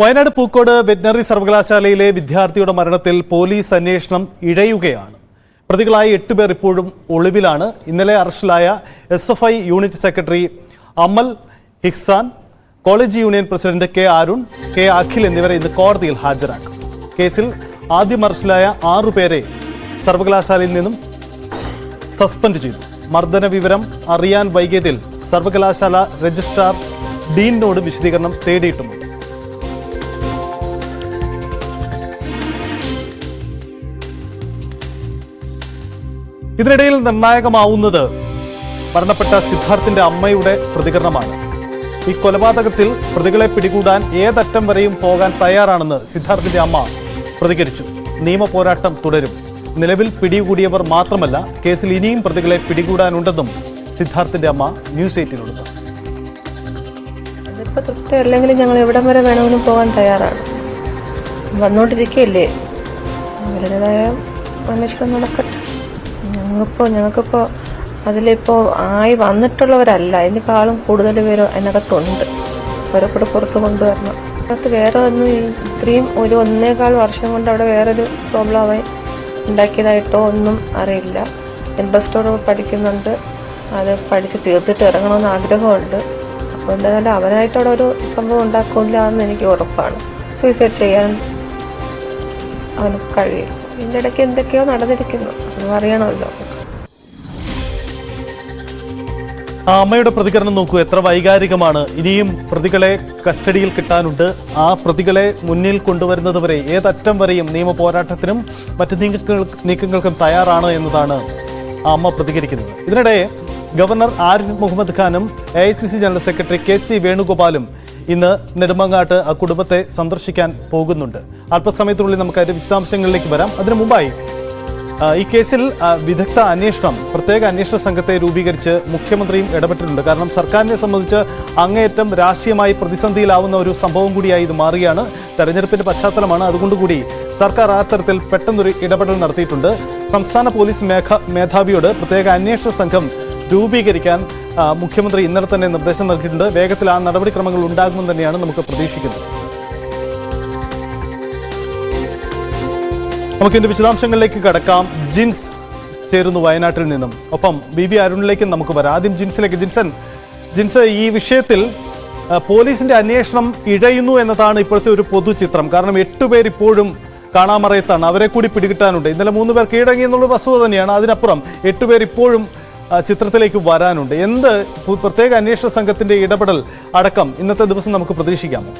Wayanad Pookode veterinary സർവകലാശാലയിലെ വിദ്യാർത്ഥിയുടെ മരണത്തിൽ പോലീസ് അന്വേഷണം ഇഴയുകയാണ്. പ്രതികളായ എട്ടുപേർ ഇപ്പോഴും ഒളിവിലാണ്. ഇന്നലെ അറസ്റ്റിലായ S F I unit secretary Amal Hiksan college union president K Arun K Akhil എന്നിവരെ ഇന്ന് കോടതിയിൽ ഹാജരാക്കും. കേസിൽ ആദ്യം അറസ്റ്റിലായ ആറുപേരെ സർവകലാശാലയിൽ നിന്നും സസ്പെൻഡ് ചെയ്തു. മർദ്ദന വിവരം അറിയാൻ വൈകിയതിൽ സർവകലാശാല രജിസ്ട്രാർ ഡീനിനോട് വിശദീകരണം തേടിയിട്ടുമുണ്ട്. ഇതിനിടയിൽ നിർണായകമാവുന്നത് മരണപ്പെട്ട സിദ്ധാർത്ഥിന്റെ അമ്മയുടെ പ്രതികരണമാണ്. ഈ കൊലപാതകത്തിൽ പ്രതികളെ പിടികൂടാൻ ഏതറ്റം വരെയും പോകാൻ തയ്യാറാണെന്ന് സിദ്ധാർത്ഥിന്റെ അമ്മ പ്രതികരിച്ചു. നിയമ പോരാട്ടം തുടരും. നിലവിൽ പിടികൂടിയവർ മാത്രമല്ല കേസിൽ ഇനിയും പ്രതികളെ പിടികൂടാനുണ്ടെന്നും സിദ്ധാർത്ഥിന്റെ അമ്മ ന്യൂസ് എയ്റ്റിനോട് അതിപ്പോ തൃപ്തി അല്ലെങ്കിൽ ഞങ്ങൾ എവിടം വരെ വേണമെങ്കിലും പോകാൻ തയ്യാറാണ്. വന്നുകൊണ്ടിരിക്കുകയല്ലേ അവരുടേതായ അന്വേഷണം നടക്കട്ടെ. ഞങ്ങൾക്കിപ്പോൾ ഞങ്ങൾക്കിപ്പോൾ അതിലിപ്പോൾ ആയി വന്നിട്ടുള്ളവരല്ല. ഇതിനേക്കാളും കൂടുതൽ പേര് അതിനകത്തുണ്ട്. അവരെ കൂടെ പുറത്ത് കൊണ്ടുവരണം. അതിനകത്ത് വേറെ ഒന്നും ഇത്രയും ഒരു ഒന്നേകാൽ വർഷം കൊണ്ട് അവിടെ വേറൊരു പ്രോബ്ലമായി ഉണ്ടാക്കിയതായിട്ടോ ഒന്നും അറിയില്ല. ഇൻട്രസ്റ്റോടെ പഠിക്കുന്നുണ്ട്. അത് പഠിച്ച് തീർത്തിട്ട് ഇറങ്ങണമെന്ന് ആഗ്രഹമുണ്ട്. അപ്പോൾ എന്തായാലും അവനായിട്ട് അവിടെ ഒരു സംഭവം ഉണ്ടാക്കില്ല എന്ന് എനിക്ക് ഉറപ്പാണ്. സൂയിസൈഡ് ചെയ്യാൻ അവന് കഴിയും ഇതിന്റെ ഇടയ്ക്ക് എന്തൊക്കെയോ നടന്നിരിക്കുന്നു. അറിയണമല്ലോ. ആ അമ്മയുടെ പ്രതികരണം നോക്കൂ എത്ര വൈകാരികമാണ്. ഇനിയും പ്രതികളെ കസ്റ്റഡിയിൽ കിട്ടാനുണ്ട്. ആ പ്രതികളെ മുന്നിൽ കൊണ്ടുവരുന്നത് വരെ ഏതറ്റം വരെയും നിയമ പോരാട്ടത്തിനും മറ്റ് നീക്കങ്ങൾ നീക്കങ്ങൾക്കും തയ്യാറാണ് എന്നതാണ് ആ അമ്മ പ്രതികരിക്കുന്നത്. ഇതിനിടെ ഗവർണർ ആരിഫ് മുഹമ്മദ് ഖാനും A general secretary K C വേണുഗോപാലും ഇന്ന് നെടുമങ്ങാട്ട് ആ കുടുംബത്തെ സന്ദർശിക്കാൻ പോകുന്നുണ്ട്. അല്പസമയത്തിനുള്ളിൽ നമുക്ക് അതിന്റെ വിശദാംശങ്ങളിലേക്ക് വരാം. അതിനു മുമ്പായി ഈ കേസിൽ വിദഗ്ധ അന്വേഷണം പ്രത്യേക അന്വേഷണ സംഘത്തെ രൂപീകരിച്ച് മുഖ്യമന്ത്രിയും ഇടപെട്ടിട്ടുണ്ട്. കാരണം സർക്കാരിനെ സംബന്ധിച്ച് അങ്ങേയറ്റം രാഷ്ട്രീയമായി പ്രതിസന്ധിയിലാവുന്ന ഒരു സംഭവം കൂടിയായി ഇത് മാറുകയാണ്. തെരഞ്ഞെടുപ്പിന്റെ പശ്ചാത്തലമാണ്. അതുകൊണ്ടുകൂടി സർക്കാർ ആ തരത്തിൽ പെട്ടെന്നൊരു ഇടപെടൽ നടത്തിയിട്ടുണ്ട്. സംസ്ഥാന പോലീസ് മേഖ മേധാവിയോട് പ്രത്യേക അന്വേഷണ സംഘം രൂപീകരിക്കാൻ മുഖ്യമന്ത്രി ഇന്നലെ തന്നെ നിർദ്ദേശം നൽകിയിട്ടുണ്ട്. വേഗത്തിൽ ആ നടപടിക്രമങ്ങൾ ഉണ്ടാകുമെന്ന് തന്നെയാണ് നമുക്ക് പ്രതീക്ഷിക്കുന്നത്. നമുക്ക് ഇതിന്റെ വിശദാംശങ്ങളിലേക്ക് കടക്കാം. ജിൻസ് ചേരുന്നു വയനാട്ടിൽ നിന്നും. ഒപ്പം വി വി അരുണിലേക്കും നമുക്ക് വരാം. ആദ്യം ജിൻസിലേക്ക്. ജിൻസൺ ജിൻസ് ഈ വിഷയത്തിൽ പോലീസിന്റെ അന്വേഷണം ഇഴയുന്നു എന്നതാണ് ഇപ്പോഴത്തെ ഒരു പൊതുചിത്രം. കാരണം എട്ടുപേർ ഇപ്പോഴും കാണാമറയത്താണ്. അവരെ കൂടി പിടികിട്ടാനുണ്ട്. ഇന്നലെ മൂന്ന് പേർ കീഴടങ്ങി എന്നുള്ള വസ്തുത തന്നെയാണ് അതിനപ്പുറം. എട്ടുപേർ ഇപ്പോഴും ചിത്രത്തിലേക്ക് വരാനുണ്ട്. എന്ത് പ്രത്യേക അന്വേഷണ സംഘത്തിന്റെ ഇടപെടൽ അടക്കം ഇന്നത്തെ ദിവസം നമുക്ക് പ്രതീക്ഷിക്കാമോ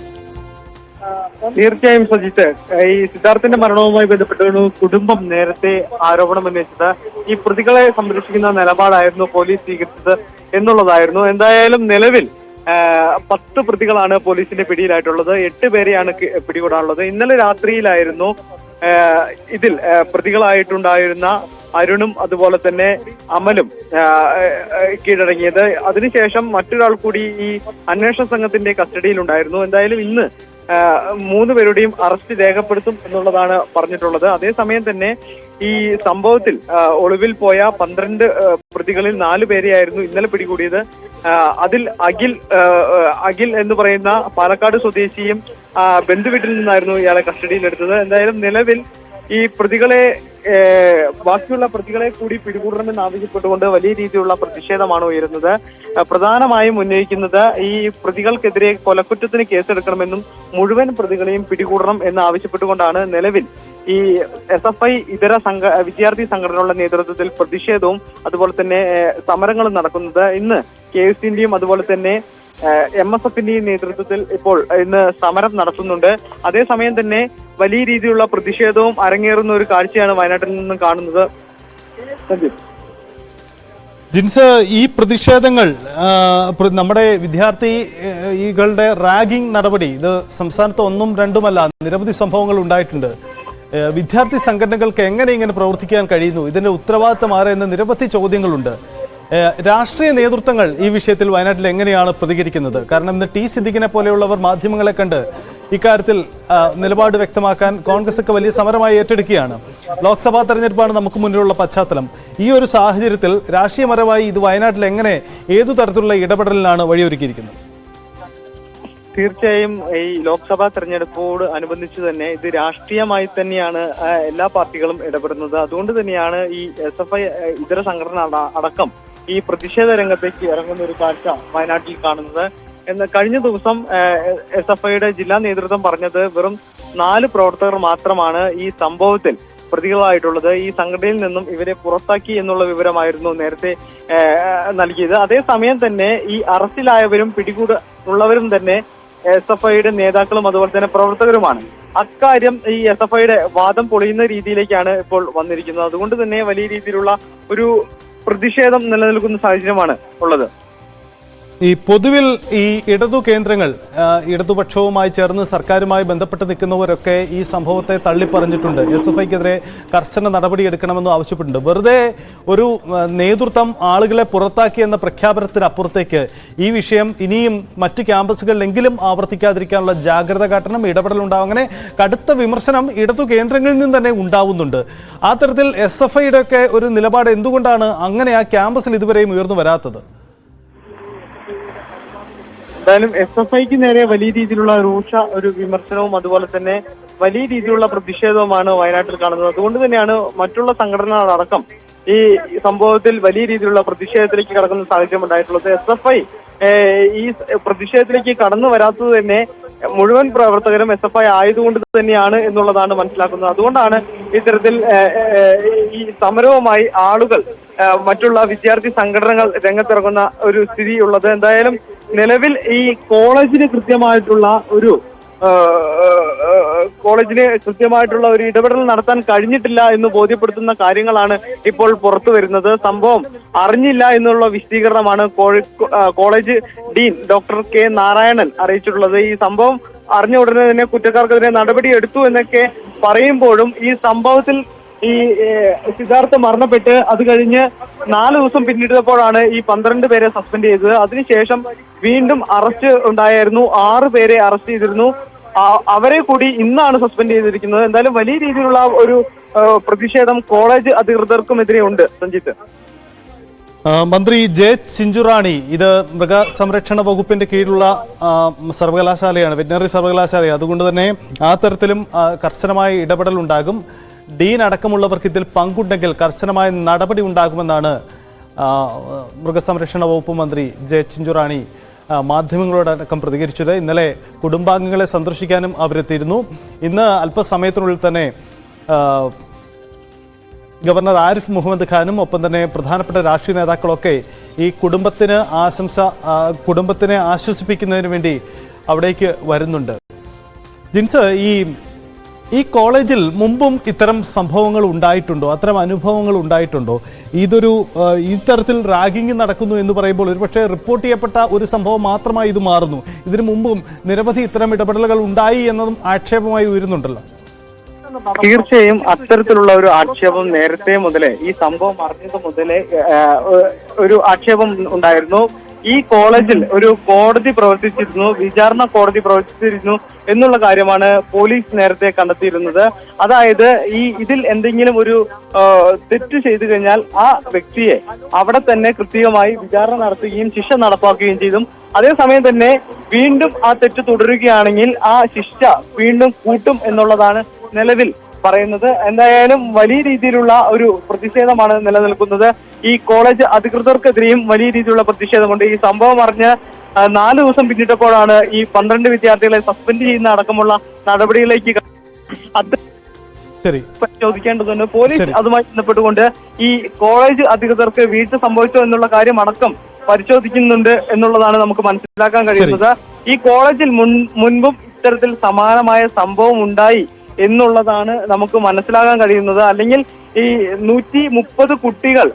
തീർച്ചയായും സജിത്ത് ഈ സിദ്ധാർത്ഥിന്റെ മരണവുമായി ബന്ധപ്പെട്ട് ഒരു കുടുംബം നേരത്തെ ആരോപണം ഉന്നയിച്ചത് ഈ പ്രതികളെ സംരക്ഷിക്കുന്ന നിലപാടായിരുന്നു പോലീസ് സ്വീകരിച്ചത് എന്നുള്ളതായിരുന്നു. എന്തായാലും നിലവിൽ പത്ത് പ്രതികളാണ് പോലീസിന്റെ പിടിയിലായിട്ടുള്ളത്. എട്ട് പേരെയാണ് പിടികൂടാനുള്ളത്. ഇന്നലെ രാത്രിയിലായിരുന്നു ഇതിൽ പ്രതികളായിട്ടുണ്ടായിരുന്ന അരുണും അതുപോലെ തന്നെ അമലും കീഴടങ്ങിയത്. അതിനുശേഷം മറ്റൊരാൾ കൂടി ഈ അന്വേഷണ സംഘത്തിന്റെ കസ്റ്റഡിയിലുണ്ടായിരുന്നു. എന്തായാലും ഇന്ന് മൂന്ന് പേരുടെയും അറസ്റ്റ് രേഖപ്പെടുത്തും എന്നുള്ളതാണ് പറഞ്ഞിട്ടുള്ളത്. അതേസമയം തന്നെ ഈ സംഭവത്തിൽ ഒളിവിൽ പോയ പന്ത്രണ്ട് പ്രതികളിൽ നാല് പേരെയായിരുന്നു ഇന്നലെ പിടികൂടിയത്. അതിൽ അഖിൽ അഖിൽ എന്ന് പറയുന്ന പാലക്കാട് സ്വദേശിയും ബന്ധുവീട്ടിൽ നിന്നായിരുന്നു ഇയാളെ കസ്റ്റഡിയിലെടുത്തത് എന്തായാലും നിലവിൽ ഈ പ്രതികളെ ബാക്കിയുള്ള പ്രതികളെ കൂടി പിടികൂടണമെന്ന് ആവശ്യപ്പെട്ടുകൊണ്ട് വലിയ രീതിയിലുള്ള പ്രതിഷേധമാണ് ഉയരുന്നത്. പ്രധാനമായും ഉന്നയിക്കുന്നത് ഈ പ്രതികൾക്കെതിരെ കൊലക്കുറ്റത്തിന് കേസെടുക്കണമെന്നും മുഴുവൻ പ്രതികളെയും പിടികൂടണം എന്ന് ആവശ്യപ്പെട്ടുകൊണ്ടാണ് നിലവിൽ ഈ എസ് എഫ് ഐ ഇതര സംഘ വിദ്യാർത്ഥി സംഘടനകളുടെ നേതൃത്വത്തിൽ പ്രതിഷേധവും അതുപോലെ തന്നെ സമരങ്ങളും നടക്കുന്നത്. ഇന്ന് കെ എസ് സിന്റെയും അതുപോലെ തന്നെ എം എസ് എഫിന്റെയും നേതൃത്വത്തിൽ ഇപ്പോൾ ഇന്ന് സമരം നടത്തുന്നുണ്ട്. അതേസമയം തന്നെ വലിയ രീതിയിലുള്ള പ്രതിഷേധവും അരങ്ങേറുന്ന ഒരു കാഴ്ചയാണ് വയനാട്ടിൽ നിന്നും കാണുന്നത്. ജിൻസ് ഈ പ്രതിഷേധങ്ങൾ നമ്മുടെ വിദ്യാർത്ഥികളുടെ റാഗിംഗ് നടപടി ഇത് സംസ്ഥാനത്ത് ഒന്നും രണ്ടുമല്ല നിരവധി സംഭവങ്ങൾ ഉണ്ടായിട്ടുണ്ട്. വിദ്യാർത്ഥി സംഘടനകൾക്ക് എങ്ങനെ ഇങ്ങനെ പ്രവർത്തിക്കാൻ കഴിയുന്നു? ഇതിന്റെ ഉത്തരവാദിത്തം ആരെന്ന് നിരവധി ചോദ്യങ്ങളുണ്ട്. രാഷ്ട്രീയ നേതൃത്വങ്ങൾ ഈ വിഷയത്തിൽ വയനാട്ടിൽ എങ്ങനെയാണ് പ്രതികരിക്കുന്നത്? കാരണം ഇന്ന് ടി സിദ്ദിഖിനെ പോലെയുള്ളവർ മാധ്യമങ്ങളെ കണ്ട് ഇക്കാര്യത്തിൽ നിലപാട് വ്യക്തമാക്കാൻ കോൺഗ്രസ് ഒക്കെ വലിയ സമരമായി ഏറ്റെടുക്കുകയാണ്. ലോക്സഭാ തെരഞ്ഞെടുപ്പാണ് നമുക്ക് മുന്നിലുള്ള പശ്ചാത്തലം. ഈ ഒരു സാഹചര്യത്തിൽ രാഷ്ട്രീയപരമായി ഇത് വയനാട്ടിൽ എങ്ങനെ ഏതു തരത്തിലുള്ള ഇടപെടലിനാണ് വഴിയൊരുക്കിയിരിക്കുന്നത്? തീർച്ചയായും ഈ ലോക്സഭാ തെരഞ്ഞെടുപ്പോട് അനുബന്ധിച്ച് തന്നെ ഇത് രാഷ്ട്രീയമായി തന്നെയാണ് എല്ലാ പാർട്ടികളും ഇടപെടുന്നത്. അതുകൊണ്ട് തന്നെയാണ് ഈ എസ് എഫ് ഐ ഇതര സംഘടന അടക്കം ഈ പ്രതിഷേധ രംഗത്തേക്ക് ഇറങ്ങുന്ന ഒരു കാഴ്ച വയനാട്ടിൽ കാണുന്നത്. എന്ന് കഴിഞ്ഞ ദിവസം എസ് എഫ് ഐയുടെ ജില്ലാ നേതൃത്വം പറഞ്ഞത് വെറും നാല് പ്രവർത്തകർ മാത്രമാണ് ഈ സംഭവത്തിൽ പ്രതികളായിട്ടുള്ളത്. ഈ സംഘടനയിൽ നിന്നും ഇവരെ പുറത്താക്കി എന്നുള്ള വിവരമായിരുന്നു നേരത്തെ നൽകിയത്. അതേസമയം തന്നെ ഈ അറസ്റ്റിലായവരും പിടികൂട ഉള്ളവരും തന്നെ എസ് എഫ് ഐയുടെ നേതാക്കളും അതുപോലെ തന്നെ പ്രവർത്തകരുമാണ്. അക്കാര്യം ഈ എസ് എഫ് ഐയുടെ വാദം പൊളിയുന്ന രീതിയിലേക്കാണ് ഇപ്പോൾ വന്നിരിക്കുന്നത്. അതുകൊണ്ട് തന്നെ വലിയ രീതിയിലുള്ള ഒരു പ്രതിഷേധം നിലനിൽക്കുന്ന സാഹചര്യമാണ് ഉള്ളത്. ഈ പൊതുവിൽ ഈ ഇടതു കേന്ദ്രങ്ങൾ ഇടതുപക്ഷവുമായി ചേർന്ന് സർക്കാരുമായി ബന്ധപ്പെട്ട് നിൽക്കുന്നവരൊക്കെ ഈ സംഭവത്തെ തള്ളിപ്പറഞ്ഞിട്ടുണ്ട്. എസ് എഫ് ഐക്കെതിരെ കർശന നടപടിയെടുക്കണമെന്ന് ആവശ്യപ്പെട്ടിട്ടുണ്ട്. വെറുതെ ഒരു നേതൃത്വം ആളുകളെ പുറത്താക്കി എന്ന പ്രഖ്യാപനത്തിനപ്പുറത്തേക്ക് ഈ വിഷയം ഇനിയും മറ്റു ക്യാമ്പസുകളിലെങ്കിലും ആവർത്തിക്കാതിരിക്കാനുള്ള ജാഗ്രത കാട്ടണം ഇടപെടലുണ്ടാവും അങ്ങനെ കടുത്ത വിമർശനം ഇടതു കേന്ദ്രങ്ങളിൽ നിന്ന് തന്നെ ഉണ്ടാവുന്നുണ്ട്. ആ തരത്തിൽ എസ് എഫ് ഐയുടെ ഒക്കെ ഒരു നിലപാട് എന്തുകൊണ്ടാണ് അങ്ങനെ ആ ക്യാമ്പസിൽ ഇതുവരെയും ഉയർന്നു വരാത്തത്? എന്തായാലും എസ് എഫ് ഐക്ക് നേരെ വലിയ രീതിയിലുള്ള രൂക്ഷ ഒരു വിമർശനവും അതുപോലെ തന്നെ വലിയ രീതിയിലുള്ള പ്രതിഷേധവുമാണ് വയനാട്ടിൽ കാണുന്നത്. അതുകൊണ്ട് തന്നെയാണ് മറ്റുള്ള സംഘടനകളടക്കം ഈ സംഭവത്തിൽ വലിയ രീതിയിലുള്ള പ്രതിഷേധത്തിലേക്ക് കടക്കുന്ന സാഹചര്യം ഉണ്ടായിട്ടുള്ളത്. എസ് എഫ് ഐ ഈ പ്രതിഷേധത്തിലേക്ക് കടന്നു വരാത്തത് തന്നെ മുഴുവൻ പ്രവർത്തകരും എസ് എഫ് ഐ ആയതുകൊണ്ട് തന്നെയാണ് എന്നുള്ളതാണ് മനസ്സിലാക്കുന്നത്. അതുകൊണ്ടാണ് ഇത്തരത്തിൽ ഈ സമരവുമായി ആളുകൾ മറ്റുള്ള വിദ്യാർത്ഥി സംഘടനകൾ രംഗത്തിറങ്ങുന്ന ഒരു സ്ഥിതി ഉള്ളത്. എന്തായാലും നിലവിൽ ഈ കോളേജിന് കൃത്യമായിട്ടുള്ള ഒരു കോളേജിന് കൃത്യമായിട്ടുള്ള ഒരു ഇടപെടൽ നടത്താൻ കഴിഞ്ഞിട്ടില്ല എന്ന് ബോധ്യപ്പെടുത്തുന്ന കാര്യങ്ങളാണ് ഇപ്പോൾ പുറത്തു വരുന്നത്. സംഭവം അറിഞ്ഞില്ല എന്നുള്ള വിശദീകരണമാണ് college dean doctor K Narayanan അറിയിച്ചിട്ടുള്ളത്. ഈ സംഭവം അറിഞ്ഞ ഉടനെ തന്നെ കുറ്റക്കാർക്കെതിരെ നടപടി എടുത്തു എന്നൊക്കെ പറയുമ്പോഴും ഈ സംഭവത്തിൽ ഈ സിദ്ധാർത്ഥ മരണപ്പെട്ട് അത് കഴിഞ്ഞ് നാല് ദിവസം പിന്നിട്ടപ്പോഴാണ് ഈ പന്ത്രണ്ട് പേരെ സസ്പെൻഡ് ചെയ്തത്. അതിനുശേഷം വീണ്ടും അറസ്റ്റ് ഉണ്ടായിരുന്നു. ആറ് പേരെ അറസ്റ്റ് ചെയ്തിരുന്നു. അവരെ കൂടി ഇന്നാണ് സസ്പെൻഡ് ചെയ്തിരിക്കുന്നത്. എന്തായാലും വലിയ രീതിയിലുള്ള ഒരു പ്രതിഷേധം കോളേജ് അധികൃതർക്കുമെതിരെ ഉണ്ട്. സഞ്ജിത്ത്. മന്ത്രി ജെ ചിഞ്ചുറാണി ഇത് മൃഗസംരക്ഷണ വകുപ്പിന്റെ കീഴിലുള്ള സർവകലാശാലയാണ് വെറ്റിനറി സർവകലാശാലയാണ്. അതുകൊണ്ട് തന്നെ ആ തരത്തിലും കർശനമായ ഇടപെടൽ ഉണ്ടാകും ഡീൻ അടക്കമുള്ളവർക്ക് ഇതിൽ പങ്കുണ്ടെങ്കിൽ കർശനമായ നടപടി ഉണ്ടാകുമെന്നാണ് മൃഗസംരക്ഷണ വകുപ്പ് മന്ത്രി ജെ ചിഞ്ചുറാണി മാധ്യമങ്ങളോടക്കം പ്രതികരിച്ചത്. ഇന്നലെ കുടുംബാംഗങ്ങളെ സന്ദർശിക്കാനും അവരെത്തിയിരുന്നു. ഇന്ന് അല്പസമയത്തിനുള്ളിൽ തന്നെ ഗവർണർ ആരിഫ് മുഹമ്മദ് ഖാനും ഒപ്പം തന്നെ പ്രധാനപ്പെട്ട രാഷ്ട്രീയ നേതാക്കളൊക്കെ ഈ കുടുംബത്തിന് ആശംസ കുടുംബത്തിനെ ആശ്വസിപ്പിക്കുന്നതിന് വേണ്ടി അവിടേക്ക് വരുന്നുണ്ട്. ജിൻസ് ഈ ഈ കോളേജിൽ മുമ്പും ഇത്തരം സംഭവങ്ങൾ ഉണ്ടായിട്ടുണ്ടോ? അത്തരം അനുഭവങ്ങൾ ഉണ്ടായിട്ടുണ്ടോ? ഇതൊരു ഇത്തരത്തിൽ റാഗിംഗ് നടക്കുന്നു എന്ന് പറയുമ്പോൾ ഒരുപക്ഷെ റിപ്പോർട്ട് ചെയ്യപ്പെട്ട ഒരു സംഭവം മാത്രമായി ഇത് മാറുന്നു. ഇതിനു മുമ്പും നിരവധി ഇത്തരം ഇടപെടലുകൾ ഉണ്ടായി എന്നതും ആക്ഷേപമായി ഉയരുന്നുണ്ടല്ലോ. തീർച്ചയായും അത്തരത്തിലുള്ള ഒരു ആക്ഷേപം നേരത്തെ മുതലേ ഈ സംഭവം അറിഞ്ഞത് മുതലേ ഒരു ആക്ഷേപം ഉണ്ടായിരുന്നു. ഈ കോളേജിൽ ഒരു കോടതി പ്രവർത്തിച്ചിരുന്നു വിചാരണ കോടതി പ്രവർത്തിച്ചിരുന്നു എന്നുള്ള കാര്യമാണ് പോലീസ് നേരത്തെ കണ്ടെത്തിയിരുന്നത്. അതായത് ഈ ഇതിൽ എന്തെങ്കിലും ഒരു തെറ്റ് ചെയ്തു കഴിഞ്ഞാൽ ആ വ്യക്തിയെ അവിടെ തന്നെ കൃത്യമായി വിചാരണ നടത്തുകയും ശിക്ഷ നടപ്പാക്കുകയും ചെയ്തു. അതേസമയം തന്നെ വീണ്ടും ആ തെറ്റ് തുടരുകയാണെങ്കിൽ ആ ശിക്ഷ വീണ്ടും കൂട്ടും എന്നുള്ളതാണ് നിലവിൽ പറയുന്നത്. എന്തായാലും വലിയ രീതിയിലുള്ള ഒരു പ്രതിഷേധമാണ് നിലനിൽക്കുന്നത്. ഈ കോളേജ് അധികൃതർക്കെതിരെയും വലിയ രീതിയിലുള്ള പ്രതിഷേധമുണ്ട്. ഈ സംഭവം അറിഞ്ഞ് നാല് ദിവസം പിന്നിട്ടപ്പോഴാണ് ഈ പന്ത്രണ്ട് വിദ്യാർത്ഥികളെ സസ്പെൻഡ് ചെയ്യുന്ന അടക്കമുള്ള നടപടികളിലേക്ക് അത് പരിശോധിക്കേണ്ടതുണ്ട്. പോലീസ് അതുമായി ബന്ധപ്പെട്ടുകൊണ്ട് ഈ കോളേജ് അധികൃതർക്ക് വീഴ്ച സംഭവിച്ചോ എന്നുള്ള കാര്യം അടക്കം പരിശോധിക്കുന്നുണ്ട് എന്നുള്ളതാണ് നമുക്ക് മനസ്സിലാക്കാൻ കഴിയുന്നത്. ഈ കോളേജിൽ മുൻ മുൻപും ഇത്തരത്തിൽ സമാനമായ സംഭവം ഉണ്ടായി. എന്നുള്ളതാണ് നമുക്ക് മനസ്സിലാകാൻ കഴിയുന്നത്. അല്ലെങ്കിൽ ഈ നൂറ്റി മുപ്പത് കുട്ടികൾ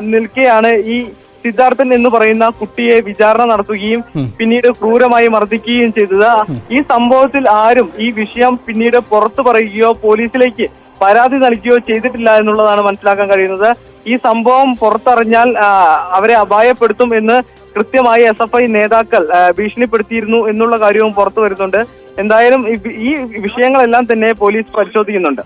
നിൽക്കെയാണ് ഈ സിദ്ധാർത്ഥൻ എന്ന് പറയുന്ന കുട്ടിയെ വിചാരണ നടത്തുകയും പിന്നീട് ക്രൂരമായി മർദ്ദിക്കുകയും ചെയ്തത്. ഈ സംഭവത്തിൽ ആരും ഈ വിഷയം പിന്നീട് പുറത്തു പറയുകയോ പോലീസിലേക്ക് പരാതി നൽകുകയോ ചെയ്തിട്ടില്ല എന്നുള്ളതാണ് മനസ്സിലാക്കാൻ കഴിയുന്നത്. ഈ സംഭവം പുറത്തറിഞ്ഞാൽ അവരെ അപായപ്പെടുത്തും എന്ന് കൃത്യമായി എസ് എഫ് ഐ നേതാക്കൾ ഭീഷണിപ്പെടുത്തിയിരുന്നു എന്നുള്ള കാര്യവും പുറത്തു വരുന്നുണ്ട്. എന്തായാലും ഈ- വിഷയങ്ങളെല്ലാം തന്നെ പോലീസ് പരിശോധിക്കുന്നുണ്ട്.